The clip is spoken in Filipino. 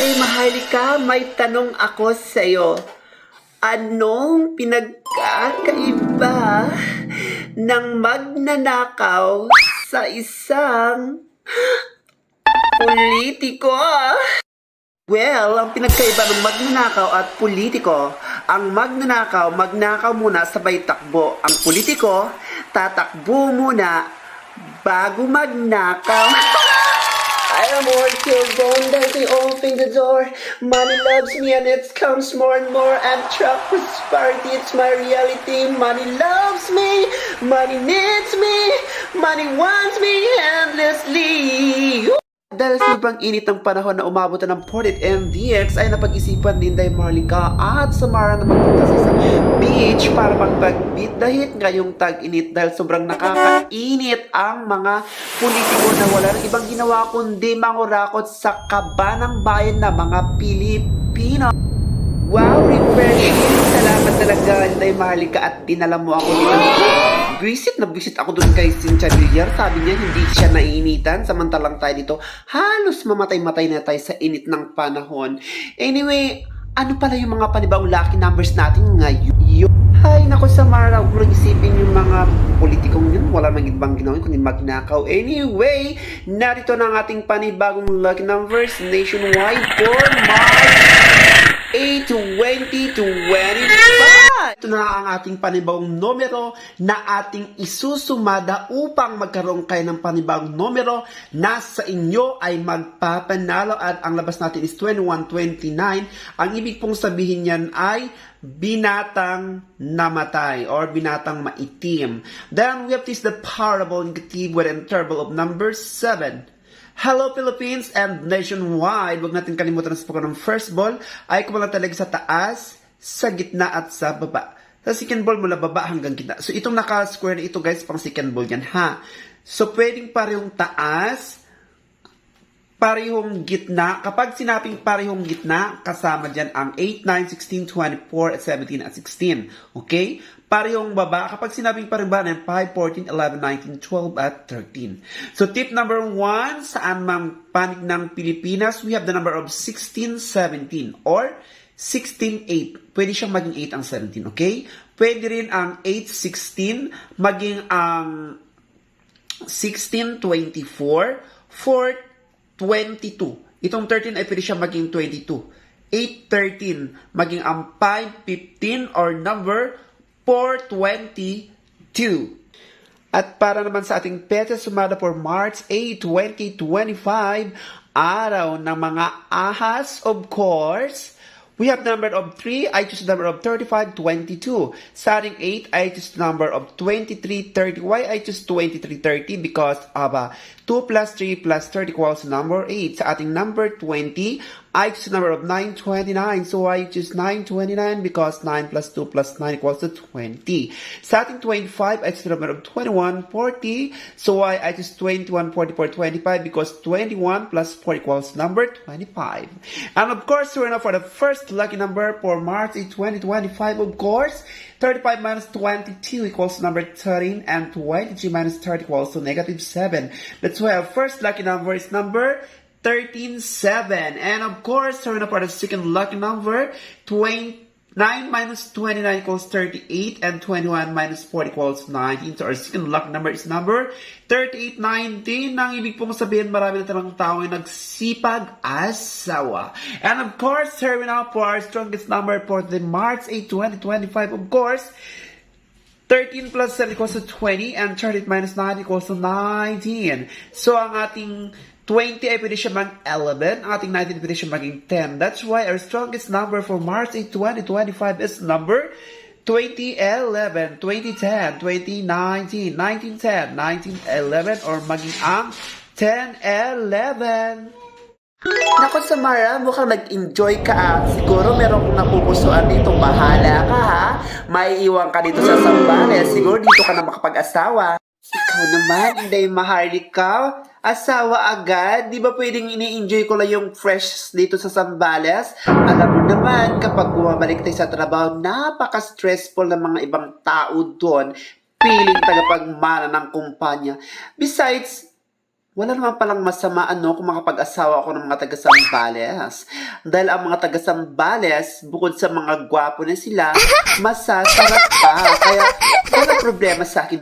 Ay, Maharlika, may tanong ako sa'yo. Anong pinagkakaiba ng magnanakaw sa isang politiko? Well, ang pinagkaiba ng magnanakaw at politiko, ang magnanakaw, magnakaw muna sabay takbo. Ang politiko, tatakbo muna bago magnakaw. I am they the door. Money loves me and it comes more and more. And truck prosperity, it's my reality. Money loves me, money needs me, money wants me endlessly. Dahil sobrang init ng panahon na umabot na ng 48 MDX ay napag-isipan ni Inday Marlika at Samara na magpunta sa isang beach para magpagbit dahil ngayong tag-init dahil sobrang nakakainit ang mga politiko na wala ng ibang ginawa kundi mangurakot sa kaba ng bayan na mga Pilipino. Wow, refreshing! Salamat talaga, Inday Mahalika at dinala mo ako dito. Visit na visit ako dun kay Cynthia Villar. Sabi niya hindi siya naiinitan. Samantalang tayo dito, halos mamatay-matay na tayo sa init ng panahon. Anyway, ano pala yung mga panibagong lucky numbers natin ngayon? Hay, nako sa Mara, huwag mo lang isipin yung mga politikong yun. Wala mang ibang ginawa kundi magnakaw. Anyway, narito na ang ating panibagong lucky numbers nationwide for March 8, 20, 25. Ito na ang ating panibagong numero na ating isusumada upang magkaroon kayo ng panibagong numero na sa inyo ay magpapanalo at ang labas natin is 2129. Ang ibig pong sabihin yan ay binatang namatay or binatang maitim. Then we have this the parable negative with interval of number 7. Hello Philippines and nationwide. Huwag natin kalimutan sa pagkaroon ng first ball ay kumala talaga sa taas, sa gitna at sa baba. Sa second ball mula baba hanggang gitna. So itong naka-square na ito guys, pang second ball yan ha. So pwedeng parehong taas, parehong gitna. Kapag sinaping parehong gitna, kasama dyan ang 8, 9, 16, 24, at 17 at 16. Okay? Parehong baba. Kapag sinabing parehong baba, 5, 14, 11, 19, 12, at 13. So tip number 1, saan mang panig ng Pilipinas, we have the number of 16, 17, or 16, 8. Pwede siyang maging 8 ang 17, okay? Pwede rin ang 8, 16, maging ang 16, 24, 4, 22. Itong 13 ay pwede siya maging 22. 8, 13, maging ang 5, 15, or number 422. At para naman sa ating peta sumada for March 8, 2025, araw ng mga ahas, of course, we have number of 3, I choose number of 35, 22. Sa ating 8, I choose number of 23, 30. Why I choose 23, 30? Because of uh, 2 plus 3 plus 30 equals number 8. Sa ating number 20, I choose number of 929. So I choose 929 because 9 plus 2 plus 9 equals to 20. Starting 25, I choose number of 2140. So I, I choose 21, 44, 25 because 21 plus 4 equals number 25. And of course, we're now for the first lucky number for March 8, 2025. Of course, 35 minus 22 equals number 13 and 23 minus 30 equals to negative 7. That's why our first lucky number is number 13, 7. And of course, turn up the second lucky number, 29 minus 29 equals 38, and 21 minus 4 equals 19. So our second lucky number is number 3819. Nang ibig pong sabihin, marami na talagang tao ay nagsipag asawa. And of course, here we now for our strongest number for the March 8, 2025. Of course, 13 plus 7 equals to 20 and 38 minus 9 equals to 19. So, ang ating 20 ay pwede siya mag-11. Ang ating 19 pwede siya maging 10. That's why our strongest number for March 8, 2025 is number 2011, 2010, 2019, 1910, 1911, or maging ang 1011. Nako Samara, mukhang nag-enjoy ka ah. Siguro meron kong napupusuan dito. Bahala ka ha. May iwan ka dito sa Sambales. Siguro dito ka na makapag-asawa. Ikaw naman, hindi maharlik ka. Asawa agad. Di ba pwedeng ini-enjoy ko lang yung fresh dito sa Sambales? Alam mo naman, kapag bumabalik tayo sa trabaho, napaka-stressful ng mga ibang tao doon. Piling tagapagmana ng kumpanya. Besides, wala naman palang masama ano kung makapag-asawa ako ng mga taga-Sambales. Dahil ang mga taga-Sambales, bukod sa mga gwapo na sila, masasarap pa. Kaya wala problema sa akin